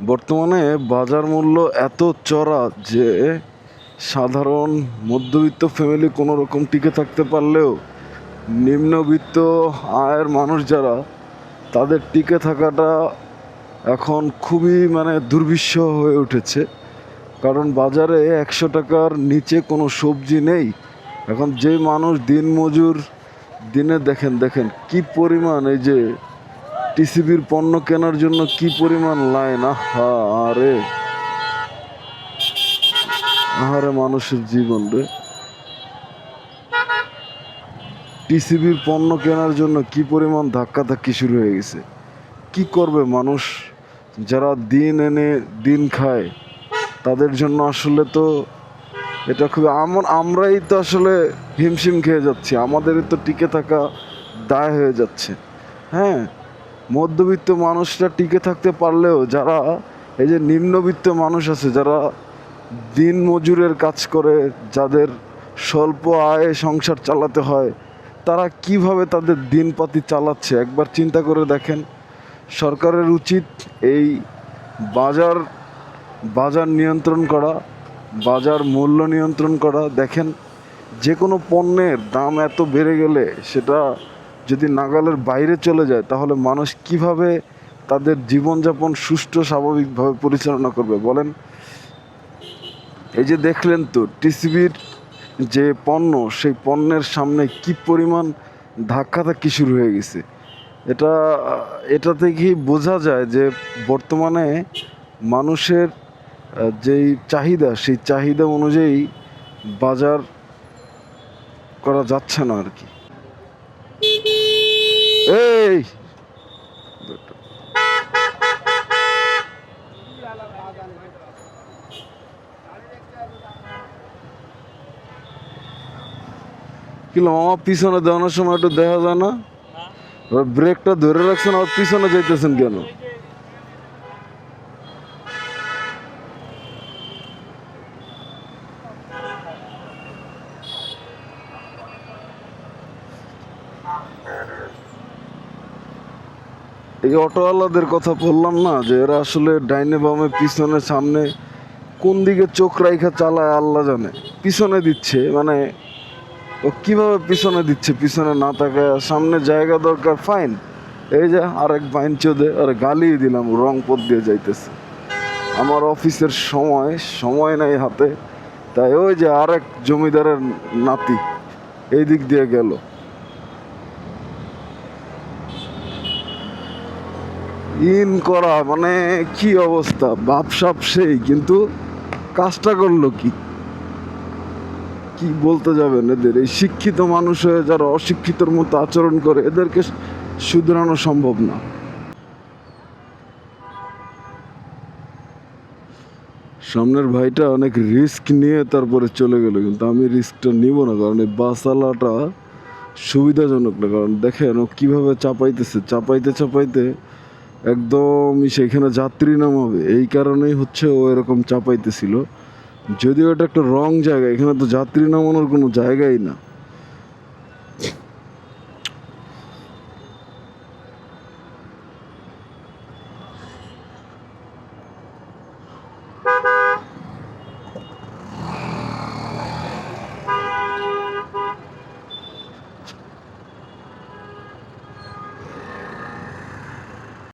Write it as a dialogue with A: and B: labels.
A: বর্তমানে বাজার মূল্য এত চড়া যে সাধারণ মধ্যবিত্ত ফ্যামিলি কোনো রকম টিকে থাকতে পারলেও নিম্নবিত্ত আয়ের মানুষ যারা, তাদের টিকে থাকাটা এখন খুবই মানে দুর্বিষহ হয়ে উঠেছে। কারণ বাজারে একশো টাকার নিচে কোনো সবজি নেই। এখন যে মানুষ দিনমজুর দিনে দেখেন দেখেন কি পরিমাণ এই যে টিসিবির পণ্য কেনার জন্য কি পরিমাণ লাইন? আহা, আরে। আহারে মানুষের জীবন রে। টিসিবির পণ্য কেনার জন্য কি পরিমাণ ধাক্কাধাক্কি শুরু হয়ে গেছে? কি করবে মানুষ? যারা দিন এনে দিন খায়, তাদের জন্য আসলে তো এটা খুব আমন আমরাই তো আসলে হিমশিম খেয়ে যাচ্ছি। আমাদেরই তো টিকে থাকা দায় হয়ে যাচ্ছে। হ্যাঁ? মধ্যবিত্ত মানুষরা টিকে থাকতে পারলেও যারা এই যে নিম্নবিত্ত মানুষ আছে, যারা দিন মজুরের কাজ করে, যাদের স্বল্প আয়ে সংসার চালাতে হয়, তারা কীভাবে তাদের দিনপাতি চালাচ্ছে? একবার চিন্তা করে দেখেন। সরকারের উচিত এই বাজার বাজার নিয়ন্ত্রণ করা, বাজার মূল্য নিয়ন্ত্রণ করা। দেখেন, যে কোনো পণ্যের দাম এত বেড়ে গেলে সেটা যদি নাগালের বাইরে চলে যায়, তাহলে মানুষ কীভাবে তাদের জীবনযাপন সুষ্ঠু, স্বাভাবিকভাবে পরিচালনা করবে? বলেন। এই যে দেখলেন তো, টিসিবির যে পণ্য, সেই পণ্যের সামনে কি পরিমাণ ধাক্কাধাক্কি শুরু হয়ে গেছে। এটা এটা থেকেই বোঝা যায় যে বর্তমানে মানুষের, যেই চাহিদা, সেই চাহিদা অনুযায়ী বাজার করা যাচ্ছে না আর কি। এই। কিলো আমার পিছনে দেওয়ানোর সময় একটু দেখা যায় না? ওর ব্রেকটা ধরে রাখছেন আর পিছনে যাইতেছেন কেন? এই অটোওয়ালাদের কথা বললাম না যে এরা আসলে ডাইনে বামে, পিছনে, সামনে কোন দিকে চোখ রাইখা চালায় আল্লাহ জানে। পিছনে দিচ্ছে মানে ও কীভাবে পিছনে দিচ্ছে, পিছনে না তাকায় সামনে জায়গা দরকার, ফাইন। এই যে আরেক বাইন চোদে, আর গালি দিলাম, রং পথ দিয়ে যাইতেছে। আমার অফিসের সময় সময় নাই হাতে, তাই ওই যে আরেক জমিদারের নাতি, এই দিক দিয়ে গেল। ইন করা মানে কি অবস্থা? বাপসাপ সেই, কিন্তু কাজটা করল কি? কি বলতে যাবেন এদের? এই শিক্ষিত মানুষ হয়ে যারা অশিক্ষিতর মতো আচরণ করে, এদেরকে শুধরানো সম্ভব না। সামনের ভাইটা অনেক রিস্ক নিয়ে তারপরে চলে গেল, কিন্তু আমি রিস্কটা নিব না, কারণ এই বাসালাটা সুবিধাজনক না, কারণ দেখেন ও কীভাবে চাপাইতেছে, চাপাইতে চাপাইতে একদম সেখানে যাত্রী নামাবে। এই কারণেই হচ্ছে ও এরকম চাপাইতেছিল। যদিও এটা একটা রং জায়গা, এখানে তো যাত্রী নামানোর কোনো জায়গাই না।